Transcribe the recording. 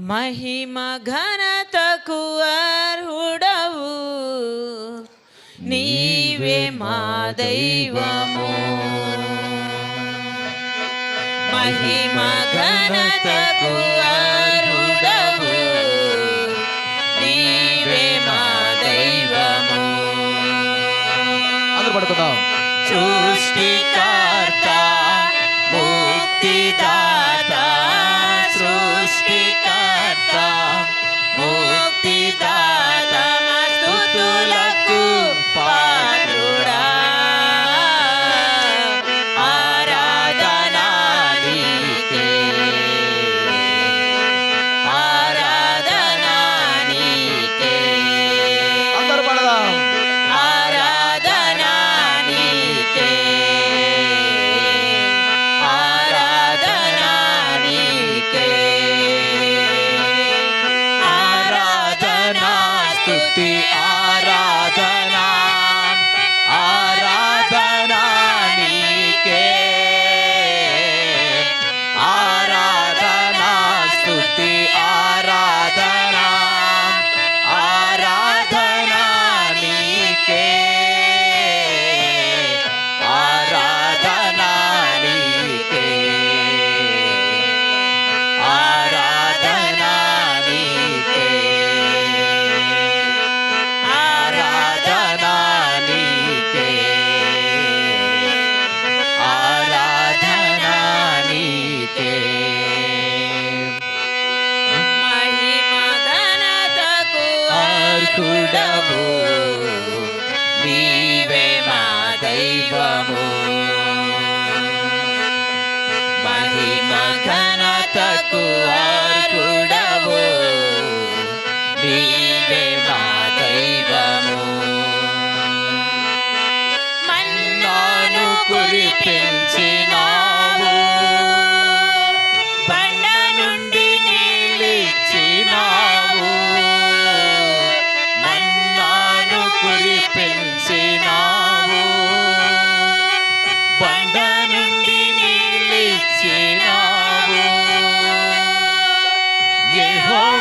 మహిమ ఘనతకు అర్హుడవు. నీవే మా దైవము. మహిమ ఘనతకు అర్హుడవు. నీవే మా దైవము. అందరూ పడుకుందాం. సృష్టికర్త అర్హుడవు నీవే మా దైవము. మహిమ ఘనతకు అర్హుడవు. నీవే మా దైవము. మన్నాను కురిపే